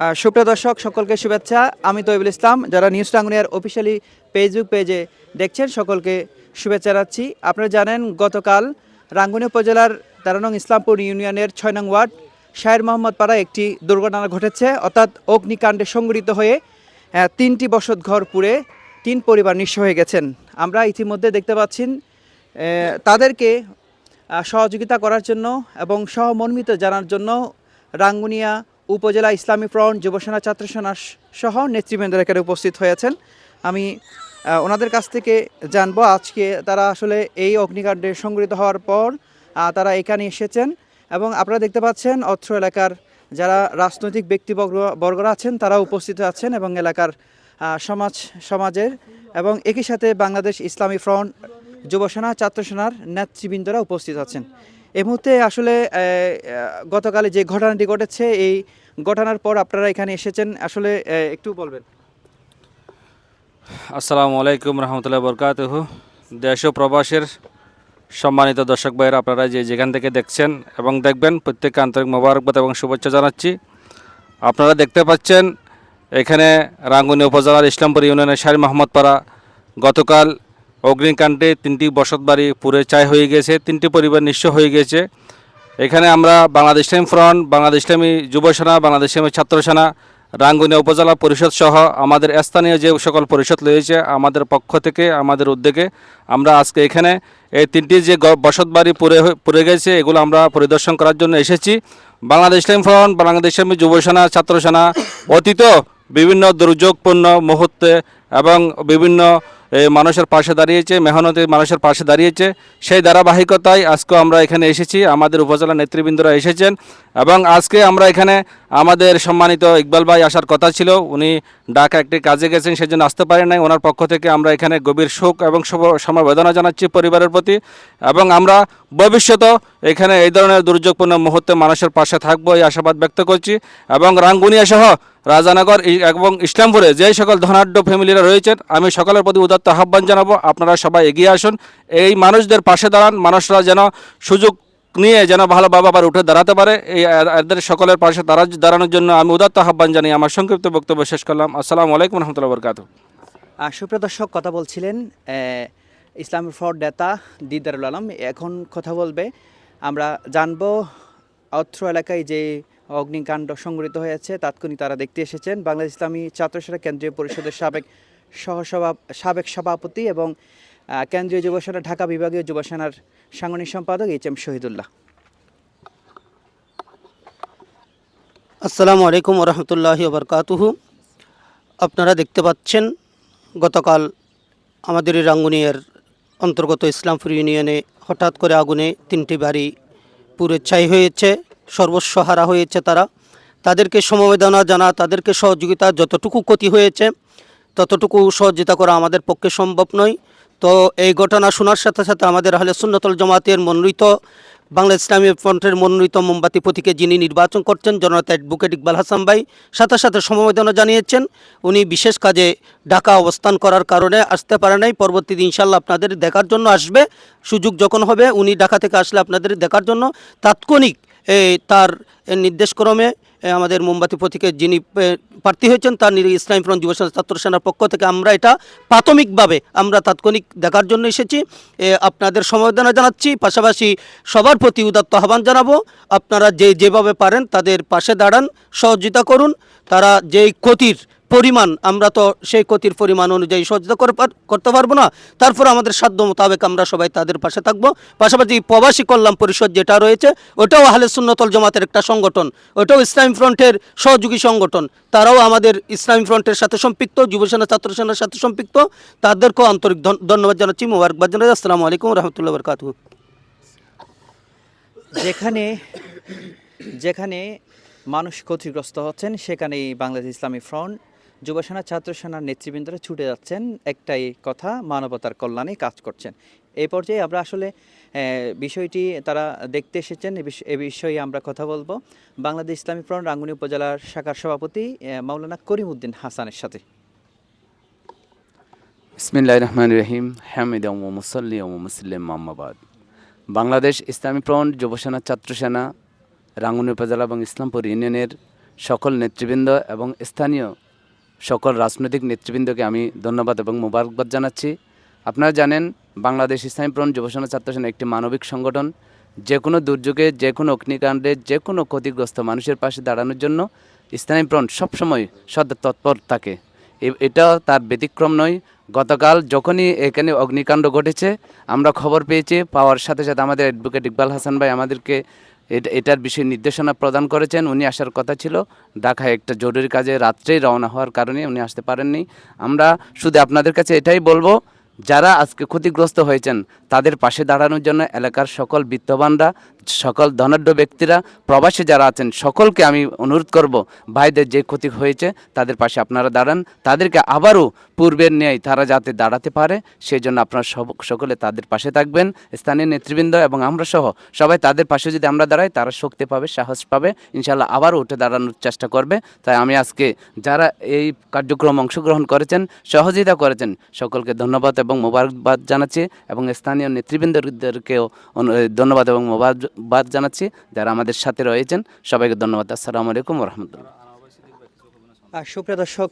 সুপ্রিয় দর্শক সকলকে শুভেচ্ছা। আমি তৈবুল ইসলাম। যারা নিউজ টাঙ্গুনিয়ার অফিসিয়ালি ফেসবুক পেজে দেখছেন সকলকে শুভেচ্ছা জানাচ্ছি। আপনারা জানেন গতকাল রাঙ্গুনি উপজেলার তেরো নং ইসলামপুর ইউনিয়নের ছয় নং ওয়ার্ড শাহের মোহাম্মদ পাড়ায় একটি দুর্ঘটনা ঘটেছে। অর্থাৎ অগ্নিকাণ্ডে সংঘটিত হয়ে তিনটি বসত ঘর পুড়ে তিন পরিবার নিঃস্ব হয়ে গেছেন। আমরা ইতিমধ্যে দেখতে পাচ্ছেন আহ, তাদেরকে সহযোগিতা করার জন্য এবং সহমর্মিত জানার জন্য রাঙ্গুনিয়া উপজেলা ইসলামী ফ্রন্ট যুবসেনা ছাত্রসেনা সহ নেতৃবৃন্দরা এখানে উপস্থিত হয়েছেন। আমি ওনাদের কাছ থেকে জানব আজকে তারা আসলে এই অগ্নিকাণ্ডে সংঘটিত হওয়ার পর তারা এখানে এসেছেন এবং আপনারা দেখতে পাচ্ছেন অত্র এলাকার যারা রাজনৈতিক ব্যক্তিবর্গ, বর্গরা আছেন, তারা উপস্থিত আছেন এবং এলাকার সমাজ, সমাজের এবং একই সাথে বাংলাদেশ ইসলামী ফ্রন্ট যুবসেনা ছাত্রসেনার নেতৃবৃন্দরা উপস্থিত আছেন। এই মুহূর্তে আসলে গতকালে যে ঘটনাটি ঘটেছে, এই ঘটনার পর আপনারা এখানে এসেছেন। আসলে একটু বলবেন। আসসালামু আলাইকুম রহমতুল্লাহ বরকাতহ। দেশ ও প্রবাসের সম্মানিত দর্শক ভাইয়েরা, আপনারা যে যেখান থেকে দেখছেন এবং দেখবেন, প্রত্যেককে আন্তরিক মোবারকবাদ এবং শুভেচ্ছা জানাচ্ছি। আপনারা দেখতে পাচ্ছেন, এখানে রাঙ্গুনি উপজেলার ইসলামপুর ইউনিয়নের শাহী মোহাম্মদপাড়া গতকাল অগ্নিকাণ্ডে তিনটি বসতবাড়ি পুরে চাই হয়ে গেছে, তিনটি পরিবার নিঃস্ব হয়ে গেছে। এখানে আমরা বাংলাদেশ ইসলামী ফ্রন্ট, বাংলাদেশ ইসলামী যুব সেনা, বাংলাদেশ ইসলামী ছাত্র সেনা, রাঙ্গুনিয়া উপজেলা পরিষদ সহ আমাদের স্থানীয় যে সকল পরিষদ রয়েছে, আমাদের পক্ষ থেকে, আমাদের উদ্যোগে আমরা আজকে এখানে এই তিনটি যে বসতবাড়ি পুরে পুরে গেছে, এগুলো আমরা পরিদর্শন করার জন্য এসেছি। বাংলাদেশ ইসলামী ফ্রন্ট, বাংলাদেশ ইসলামী যুব সেনা, ছাত্র সেনা, অতীত বিভিন্ন দুর্যোগপূর্ণ মুহূর্তে এবং বিভিন্ন মানুষের পাশে দাঁড়িয়েছে, মেহনতি মানুষের পাশে দাঁড়িয়েছে। সেই ধারাবাহিকতায় আজকে আমরা এখানে এসেছি, আমাদের উপজেলা নেতৃবৃন্দরা এসেছেন এবং আজকে আমরা এখানে আমাদের সম্মানিত ইকবাল ভাই আসার কথা ছিল। উনি ডাকা একটি কাজে গেছেন, সেজন্য আসতে পারেন নাই। ওনার পক্ষ থেকে আমরা এখানে গভীর শোক এবং সমবেদনা জানাচ্ছি পরিবারের প্রতি এবং আমরা ভবিষ্যতে এখানে এই ধরনের দুর্যোগপূর্ণ মুহূর্তে মানুষের পাশে থাকব এই আশাবাদ ব্যক্ত করছি এবং রাঙ্গুনিয়া সহ রাজানগর এবং ইসলামপুরে যে সকল ধনাঢ্য ফ্যামিলিরা রয়েছেন, আমি সকলের প্রতি উদাত্ত আহ্বান জানাব। আপনারা সবাই এগিয়ে আসুন। এই মানুষদের পাশে দাঁড়ান। মানুষরা যেন সুযোগ নিয়ে যেন ভালোভাবে আবার উঠে দাঁড়াতে পারে। এই এদের সকলের পাশে দাঁড়া দাঁড়ানোর জন্য আমি উদাত্ত আহ্বান জানিয়ে আমার সংক্ষিপ্ত বক্তব্য শেষ করলাম। আসসালামু আলাইকুম রহমতুল্লাহ বরকাত। সুপ্রিয় দর্শক, কথা বলছিলেন ইসলাম ফর নেতা দিদারুল আলম। এখন কথা বলবে, আমরা জানব অত্র এলাকায় যে অগ্নিকাণ্ড সংঘটিত হয়েছে, তাৎক্ষণিক তারা দেখতে এসেছেন। বাংলাদেশ ইসলামী ছাত্র সেনা কেন্দ্রীয় পরিষদের সাবেক সহসভা, সাবেক সভাপতি এবং কেন্দ্রীয় যুব সেনা, ঢাকা বিভাগীয় যুব সেনার সাংগঠনিক সম্পাদক এইচ এম শহীদুল্লাহ। আসসালামু আলাইকুম রহমতুল্লাহি বরকাতুহু আপনারা দেখতে পাচ্ছেন, গতকাল আমাদের রাঙ্গুনিয়ার অন্তর্গত ইসলামপুর ইউনিয়নে হঠাৎ করে আগুনে তিনটি বাড়ি পুরে ছাই হয়েছে। সর্বস্ব হারা হয়েছে তারা। তাদেরকে সমবেদনা জানা, তাদেরকে সহযোগিতা যতটুকু ক্ষতি হয়েছে, ততটুকু সহযোগিতা করা আমাদের পক্ষে সম্ভব নয়। তো এই ঘটনা শোনার সাথে সাথে আমাদের হলে সুন্নতল জমাতের মনোনীত বাংলা ইসলামী ফ্রন্টের মনোনীত মোমবাতি প্রতীকে যিনি নির্বাচন করছেন জনতা অ্যাডভোকেট ইকবাল হাসান ভাই, সাথে সাথে সমবেদনা জানিয়েছেন। উনি বিশেষ কাজে ঢাকা অবস্থান করার কারণে আসতে পারে নাই। পরবর্তীতে ইনশাল্লাহ আপনাদের দেখার জন্য আসবে। সুযোগ যখন হবে, উনি ঢাকা থেকে আসলে আপনাদের দেখার জন্য। তাৎক্ষণিক তার নির্দেশক্রমে আমাদের মোমবাতি প্রতীকে যিনি প্রার্থী হয়েছেন, তার ইসলামী ফ্রন্ট যুব ছাত্র সেনার পক্ষ থেকে আমরা এটা প্রাথমিকভাবে, আমরা তাৎক্ষণিক দেখার জন্য এসেছি। আপনাদের সমবেদনা জানাচ্ছি। পাশাপাশি সবার প্রতি উদাত্ত আহ্বান জানাব। আপনারা যে যেভাবে পারেন, তাদের পাশে দাঁড়ান, সহযোগিতা করুন। তারা যেই ক্ষতির পরিমাণ আমরা তো সেই ক্ষতির পরিমাণ অনুযায়ী সহযোগিতা করে করতে পারব না। তারপর আমাদের সাধ্য মোতাবেক আমরা সবাই তাদের পাশে থাকব। পাশাপাশি প্রবাসী কল্যাণ পরিষদ যেটা রয়েছে, ওটাও আহলে সুন্নতল জামাতের একটা সংগঠন। ওটাও ইসলামী ফ্রন্টের সহযোগী সংগঠন। তারাও আমাদের ইসলামী ফ্রন্টের সাথে সম্পৃক্ত, যুবসেনা ছাত্র সেনার সাথে সম্পৃক্ত। তাদেরকেও আন্তরিক ধন- ধন্যবাদ জানাচ্ছি। মোবারকবাদ জানাচ্ছি আসসালামু আলাইকুম রহমতুল্লাহ বরকাতু যেখানে যেখানে মানুষ ক্ষতিগ্রস্ত হচ্ছেন, সেখানেই বাংলাদেশ ইসলামী ফ্রন্ট যুব সেনা ছাত্র সেনার নেতৃবৃন্দরা ছুটে যাচ্ছেন, একটাই কথা, মানবতার কল্যাণে কাজ করছেন। এই পর্যায়ে আমরা আসলে বিষয়টি তারা দেখতে এসেছেন, এ বিষয়ে আমরা কথা বলব। বাংলাদেশ ইসলামী ফ্রন্ট রাঙ্গুনি উপজেলার শাখার সভাপতি মাওলানা করিমউদ্দিন হাসানের সাথে। বিসমিল্লাহ রহমান রহিম। হামিদ মুসল্লি মুসলিম মোহাম্মবাদ বাংলাদেশ ইসলামী ফ্রন্ট যুবসেনা ছাত্র সেনা রাঙ্গুনি উপজেলা এবং ইসলামপুর ইউনিয়নের সকল নেতৃবৃন্দ এবং স্থানীয় সকল রাজনৈতিক নেতৃবৃন্দকে আমি ধন্যবাদ এবং মোবারকবাদ জানাচ্ছি। আপনারা জানেন, বাংলাদেশ ইসলামী প্রণ যুবসেনা ছাত্র সেনা একটি মানবিক সংগঠন। যে কোনো দুর্যোগে, যে কোনো অগ্নিকাণ্ডে, যে কোনো ক্ষতিগ্রস্ত মানুষের পাশে দাঁড়ানোর জন্য ইসলামী প্রণ সবসময় সদা তৎপর থাকে। এটা তার ব্যতিক্রম নয়। গতকাল যখনই এখানে অগ্নিকাণ্ড ঘটেছে, আমরা খবর পেয়েছি। পাওয়ার সাথে সাথে আমাদের অ্যাডভোকেট ইকবাল হাসান ভাই আমাদেরকে এটার বিষয়ে নির্দেশনা প্রদান করেছেন। উনি আসার কথা ছিল, ঢাকায় একটা জরুরি কাজে রাত্রেই রওনা হওয়ার কারণে উনি আসতে পারেননি। আমরা শুধু আপনাদের কাছে এটাই বলব, যারা আজকে ক্ষতিগ্রস্ত হয়েছেন, তাদের পাশে দাঁড়ানোর জন্য এলাকার সকল বিত্তবানরা সকল ধনাঢ্য ব্যক্তিরা, প্রবাসী যারা আছেন, সকলকে আমি অনুরোধ করব, ভাইদের যে ক্ষতি হয়েছে, তাদের পাশে আপনারা দাঁড়ান। তাদেরকে আবারও পূর্বের ন্যায় তারা যাতে দাঁড়াতে পারে সেই জন্য আপনারা সব, সকলে তাদের পাশে থাকবেন। স্থানীয় নেতৃবৃন্দ এবং আমরা সহ সবাই তাদের পাশে যদি আমরা দাঁড়াই, তারা শক্তি পাবে, সাহস পাবে ইনশাল্লাহ আবারও উঠে দাঁড়ানোর চেষ্টা করবে। তাই আমি আজকে যারা এই কার্যক্রম অংশগ্রহণ করেছেন, সহযোগিতা করেছেন, সকলকে ধন্যবাদ এবং মোবারকবাদ জানাচ্ছি এবং স্থানীয় নেতৃবৃন্দদেরকেও ধন্যবাদ এবং মোবারকবাদ জানাচ্ছি, যারা আমাদের সাথে রয়েছেন, সবাইকে ধন্যবাদ। আসসালামু আলাইকুম রহমতুল্লাহ। সুপ্রিয় দর্শক,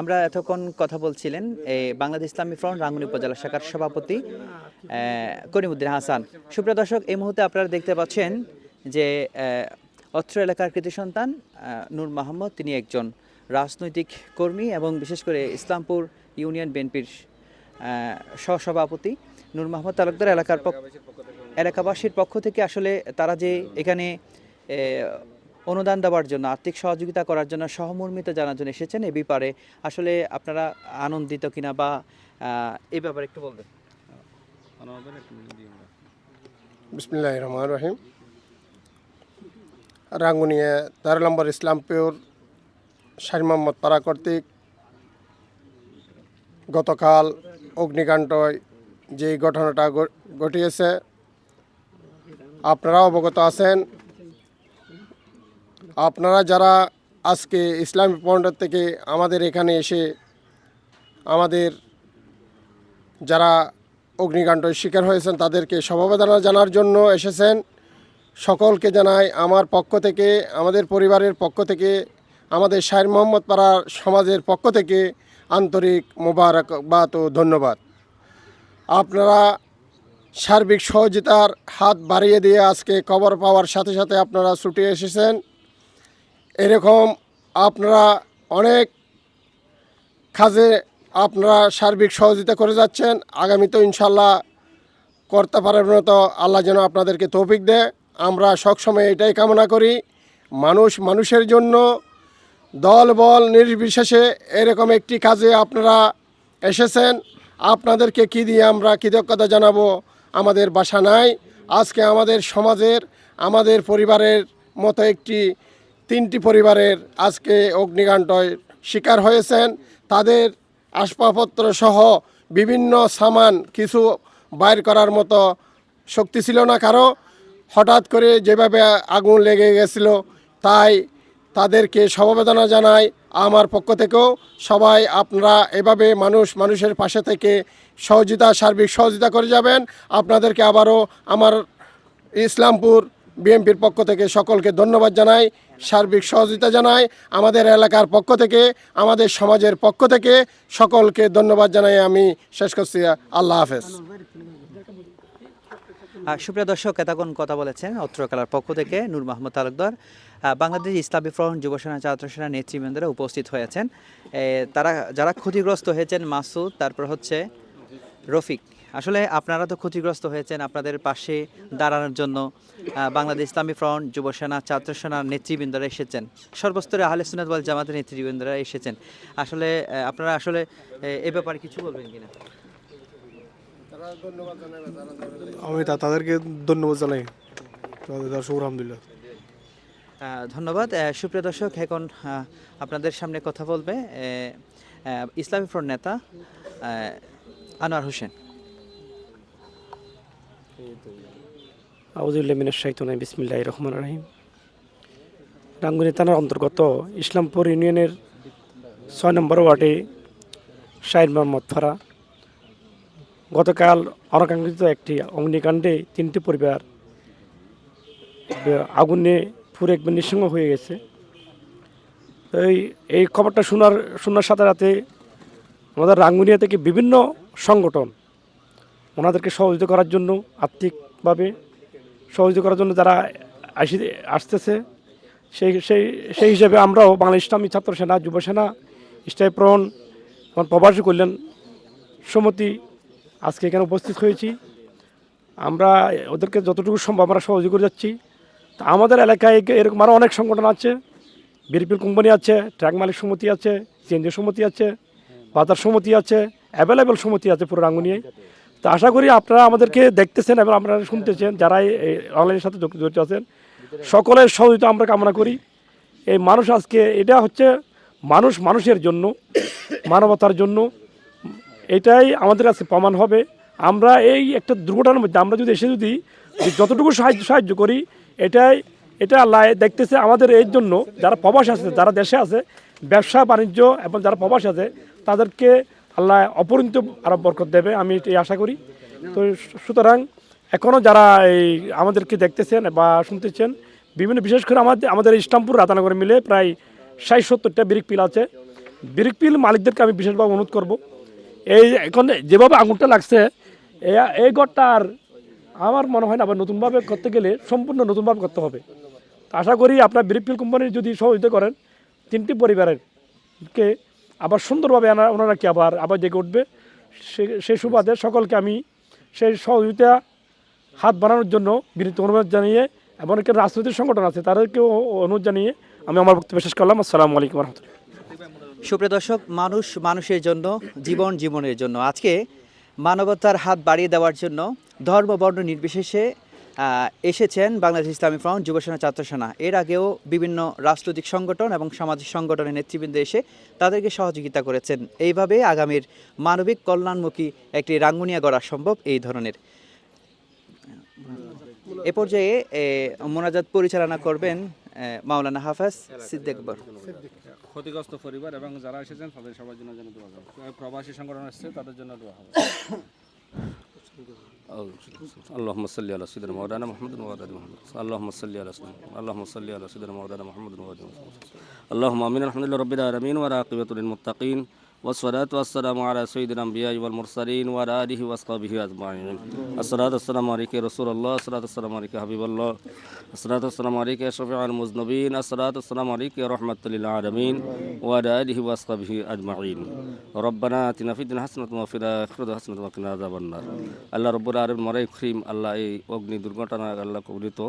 আমরা এতক্ষণ কথা বলছিলেন এই বাংলাদেশ ইসলামী ফ্রন্ট রাঙ্গুনি উপজেলা শাখার সভাপতি করিমুদ্দিন হাসান। সুপ্রিয় দর্শক, এই মুহূর্তে আপনারা দেখতে পাচ্ছেন যে অত্র এলাকার কৃতি সন্তান নূর মাহমদ, তিনি একজন রাজনৈতিক কর্মী এবং বিশেষ করে ইসলামপুর ইউনিয়ন বিএনপির সহসভাপতি। নূর মাহমদ তালুকদার এলাকার এলাকাবাসীর পক্ষ থেকে আসলে তারা যে এখানে অনুদান দেওয়ার জন্য, আর্থিক সহযোগিতা করার জন্য সহমর্মিত জানার জন্য এসেছেন, এ ব্যাপারে আসলে আপনারা আনন্দিত কিনা বা এ ব্যাপারে একটু বলবেন। বিসমিল্লাহ রহমান রহিম। রাঙ্গুনিয়া তেরো নম্বর ইসলামপুর শাহ মোহাম্মদ পাড়া কর্তৃক গতকাল অগ্নিকাণ্ডয় যে ঘটনাটা ঘটিয়েছে আপনারা অবগত আছেন। আপনারা যারা আজকে ইসলামী পয়েন্ট থেকে আমাদের এখানে এসে আমাদের যারা অগ্নিকাণ্ডের শিকার হয়েছেন, তাদেরকে সমবেদনা জানার জন্য এসেছেন। সকলকে জানাই আমার পক্ষ থেকে, আমাদের পরিবারের পক্ষ থেকে, আমাদের শাহের মোহাম্মদ পাড়ার সমাজের পক্ষ থেকে আন্তরিক মোবারকবাদ ও ধন্যবাদ। আপনারা সার্বিক সহযোগিতার হাত বাড়িয়ে দিয়ে আজকে খবর পাওয়ার সাথে সাথে আপনারা ছুটে এসেছেন। এরকম আপনারা অনেক কাজে আপনারা সার্বিক সহযোগিতা করে যাচ্ছেন। আগামীতেও ইনশাল্লাহ করতে পারার মতো আল্লাহ যেন আপনাদেরকে তৌফিক দেয় আমরা সবসময় এটাই কামনা করি, মানুষ মানুষের জন্য দল বল নির্বিশেষে এরকম একটি কাজে আপনারা এসেছেন। আপনাদেরকে কী দিয়ে আমরা কৃতজ্ঞতা জানাব আমাদের বাসা নাই। আজকে আমাদের সমাজের, আমাদের পরিবারের মতো একটি, তিনটি পরিবারের আজকে অগ্নিকাণ্ডয় শিকার হয়েছেন। তাদের আসবাবপত্র সহ বিভিন্ন সামান কিছু বাইর করার মতো শক্তি ছিল না কারও। হঠাৎ করে যেভাবে আগুন লেগে গেছিল, তাই তাদেরকে সমবেদনা জানাই। আমার পক্ষ থেকেও সবাই, আপনারা এভাবে মানুষ, মানুষের পাশে থেকে সহযোগিতা, সার্বিক সহযোগিতা করে যাবেন। আপনাদেরকে আবারও আমার ইসলামপুর বিএনপির পক্ষ থেকে সকলকে ধন্যবাদ জানাই, সার্বিক সহযোগিতা জানাই, আমাদের এলাকার পক্ষ থেকে, আমাদের সমাজের পক্ষ থেকে সকলকে ধন্যবাদ জানাই। আমি শেষ করছি। আল্লাহ হাফেজ। সুপ্রিয় দর্শক, এতক্ষণ কথা বলেছেন অত্র খেলার পক্ষ থেকে নূর মাহমুদ তালুকদার। বাংলাদেশ ইসলামী ফ্রন্ট যুব সেনা ছাত্র সেনা নেতৃবৃন্দরা উপস্থিত হয়েছেন। তারা, যারা ক্ষতিগ্রস্ত হয়েছেন মাসুদ, তারপর হচ্ছে রফিক আসলে আপনারা তো ক্ষতিগ্রস্ত হয়েছেন আপনাদের পাশে দাঁড়ানোর জন্য। বাংলাদেশ ইসলামী ফ্রন্ট যুব সেনা ছাত্র সেনা নেতৃবৃন্দরা এসেছেন। সর্বস্তরে আহলে সুনাত ওয়াল জামাতের নেতৃবৃন্দরা এসেছেন। আসলে আপনারা আসলে এ, ব্যাপারে কিছু বলবেন কিনা? আমি তাদেরকে ধন্যবাদ জানাই। আলহামদুলিল্লাহ। ধন্যবাদ। সুপ্রিয় দর্শক এখন আপনাদের সামনে কথা বলবে ইসলামী ফ্রন্ট নেতা আনোয়ার হোসেন। আউজুল্লাহ শাইতানির বিসমিল্লাহ রহমান রাহিম। রাঙ্গুনি থানার অন্তর্গত ইসলামপুর ইউনিয়নের ছয় নম্বর ওয়ার্ডে শাহিদ মোহাম্মদ ফারা। গতকাল অনাকাঙ্ক্ষিত একটি অগ্নিকাণ্ডে তিনটি পরিবার আগুনে পুরো একবার নিঃসঙ্গ হয়ে গেছে। এই এই খবরটা শোনার শোনার সাথে সাথে আমাদের রাঙ্গুনিয়া থেকে বিভিন্ন সংগঠন ওনাদেরকে সহযোগিতা করার জন্য, আর্থিকভাবে সহযোগিতা করার জন্য যারা আসি, আসতেছে, সেই সেই সেই হিসাবে আমরাও বাংলা ইসলামী ছাত্র সেনা, যুব সেনা স্টাইপ্রন এবং প্রবাসী কল্যাণ সমিতি আজকে এখানে উপস্থিত হয়েছি। আমরা ওদেরকে যতটুকু সম্ভব আমরা সহযোগী করে যাচ্ছি। তা আমাদের এলাকায় এরকম আরও অনেক সংগঠন আছে। বিরপিল কোম্পানি আছে ট্র্যাক মালিক সমিতি আছে, সিএনজি সমিতি আছে বাজার সমিতি আছে অ্যাভেলেবেল সমিতি আছে পুরো রাঙ্গুনিয়ায়। তো আশা করি আপনারা আমাদেরকে দেখতেছেন এবং আপনারা শুনতেছেন যারা অনলাইনের সাথে জড়িত আছেন। সকলের সহযোগিতা আমরা কামনা করি। এই মানুষ আজকে, এটা হচ্ছে মানুষ মানুষের জন্য, মানবতার জন্য। এটাই আমাদের কাছে প্রমাণ হবে। আমরা এই একটা দুর্ঘটনার মধ্যে, আমরা যদি এসে যদি যতটুকু সাহায্য সাহায্য করি, এটাই এটা আল্লাহ দেখতেছে আমাদের এর জন্য, যারা প্রবাস আছে, যারা দেশে আছে, ব্যবসা, বাণিজ্য এবং যারা প্রবাস আছে তাদেরকে আল্লাহ অপরিণত আরও বরকত দেবে, আমি এটাই আশা করি। তো সুতরাং এখনও যারা এই আমাদেরকে দেখতেছেন বা শুনতেছেন, বিভিন্ন বিশেষ করে আমাদের আমাদের ইসলামপুর রাতানগরে মিলে প্রায় ষাট সত্তরটা ব্রিক পিল আছে। ব্রিক পিল মালিকদেরকে আমি বিশেষভাবে অনুরোধ করব। এই এখন যেভাবে আঙুরটা লাগছে এই ঘরটা আর আমার মনে হয় না, আবার নতুনভাবে করতে গেলে সম্পূর্ণ নতুনভাবে করতে হবে। আশা করি আপনার ব্রিকফিল কোম্পানির যদি সহযোগিতা করেন, তিনটি পরিবারের কে আবার সুন্দরভাবে ওনারা কি আবার আবার জেগে উঠবে? সেই সুবাদে সকলকে আমি সেই সহযোগিতা, হাত বাড়ানোর জন্য বিনীত অনুরোধ জানিয়ে, এমন একটা রাজনৈতিক সংগঠন আছে, তাদেরকেও অনুরোধ জানিয়ে আমি আমার বক্তব্য শেষ করলাম। আসসালামু আলাইকুম রহমতুল্লাহ। সুপ্রিয় দর্শক, মানুষ মানুষের জন্য, জীবন জীবনের জন্য। আজকে মানবতার হাত বাড়িয়ে দেওয়ার জন্য ধর্ম বর্ণ নির্বিশেষে এসেছেন বাংলাদেশ ইসলামী ফ্রন্ট যুবসেনা ছাত্রসেনা এর আগেও বিভিন্ন রাজনৈতিক সংগঠন এবং সামাজিক সংগঠনের নেতৃবৃন্দ এসে তাদেরকে সহযোগিতা করেছেন। এইভাবে আগামীর মানবিক কল্যাণমুখী একটি রাঙ্গুনিয়া গড়া সম্ভব এই ধরনের। এ পর্যায়ে মোনাজাত পরিচালনা করবেন মাওলানা হাফেজ সিদ্দিকবর ক্ষতিগ্রস্ত পরিবার এবং যারা এসেছেন, তাদের সবার জন্য প্রবাসী সংগঠন এসেছে, তাদের জন্য দোয়া হবে। اللهم صل على سيدنا مولانا محمد وعلى آل محمد. اللهم صل على سيدنا اللهم صل على سيدنا مولانا محمد وعلى آل محمد. اللهم آمين. الحمد لله رب العالمين والعاقبة للمتقين. والصلاة والسلام على سيد الأنبياء والمرسلين وعلى آله وأصحابه أجمعين الصلاة والسلام عليك يا رسول الله الصلاة والسلام عليك يا حبيب الله الصلاة والسلام عليك يا شفيع المذنبين الصلاة والسلام عليك يا رحمة للعالمين وعلى آله وأصحابه أجمعين ربنا آتنا في الدنيا حسنة وفي الآخرة حسنة وقنا عذاب النار আল্লাহ রব্বুল আরব মরাই করিম আল্লাহ এই অগ্নি দুর্ঘটনা আল্লাহ কবলিত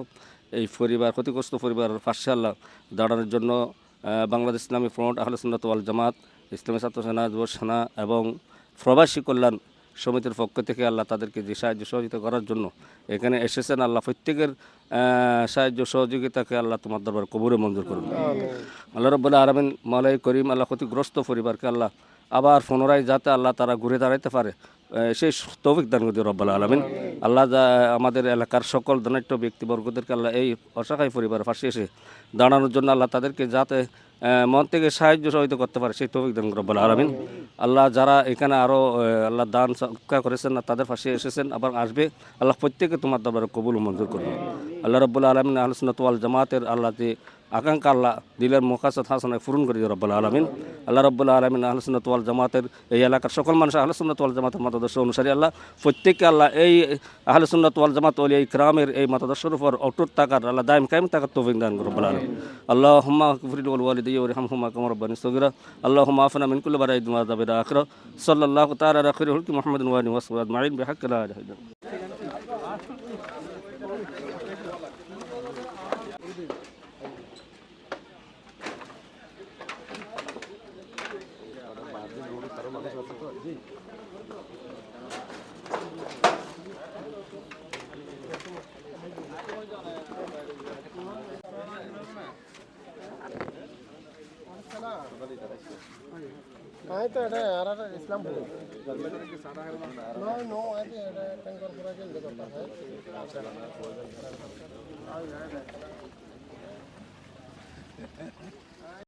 এই পরিবার ক্ষতিগ্রস্ত পরিবারের পাশে আল্লাহ দাঁড়ানোর জন্য আহ, বাংলাদেশ ইসলামী ফ্রন্ট আহলে সুন্নাত ওয়াল জামাত ইসলামী ছাত্র সেনা যুব সেনা এবং প্রবাসী কল্যাণ সমিতির পক্ষ থেকে আল্লাহ তাদেরকে যে সাহায্য সহযোগিতা করার জন্য এখানে এসেছেন আল্লাহ প্রত্যেকের সাহায্য সহযোগিতাকে আল্লাহ তোমার দরবার কবুরে মঞ্জুর করুন। আল্লাহ রব্বুল্লাহ আরামিন মালাই করিম আল্লাহ ক্ষতিগ্রস্ত পরিবারকে আল্লাহ আবার পুনরায় যাতে আল্লাহ তারা ঘুরে দাঁড়াইতে পারে সেই তৌফিক দান করে রব্বাল আলমিন। আল্লাহ আমাদের এলাকার সকল ধনাঢ্য ব্যক্তিবর্গদেরকে আল্লাহ এই অসহায় পরিবারের পাশে এসে দাঁড়ানোর জন্য আল্লাহ তাদেরকে যাতে মন থেকে সাহায্য সহায়তা করতে পারে, সেই তৌফিক দান রব্বাল আলমিন। আল্লাহ যারা এখানে আরও আল্লাহ দান সৎকার করেছেন না তাদের পাশে এসেছেন, আবার আসবে, আল্লাহ প্রত্যেকে তোমার দরবারে কবুল মঞ্জুর করবে আল্লাহ রব্বুল আলমিন আহলসুল্লাত ওয়াল জামাতের আল্লাহ যে আকাঙ্ক্ষা আল্লাহ দিলের মোকাসাদ হাসানায় পূরণ করে দিয়ে রব্বুল আলমিন। আল্লাহ রব্বুল আলমিন আহলসুল্লাত ওয়াল জামাতের এই এলাকার সকল মানুষ আহলসুল্লাত ওয়াল জামাতের মতাদর্শ অনুসারী আল্লাহ, প্রত্যেককে আল্লাহ এই আহলসুল্লাত ওয়াল জামাত ওলি এই ক্রামের এই মতাদর্শের উপর অটুট থাকার, আল্লাহ দায়ম কায়েম থাকার তৌফিক দান রব্বুল আলমিন। আল্লাহ হুম্মা কুফরিল ওয়াল ওয়ালিদি ওয়া রহমহুমা কামা রব্বানি সগীরা। আল্লাহ হুম্মা আফনা মিন কুল্লি বারাইদ ওয়া আযাবিল আখিরা। সাল্লাল্লাহু তাআলা আলা খাইরিল হুলকি মুহাম্মাদিন ওয়া আলিহি ওয়া সাহবিহি আজমাইন। বিহাক্কি লা ইলাহা ইল্লাল্লাহ। আয় তো এটা আর একটা ইসলামপুর নো নো আয় তো এটা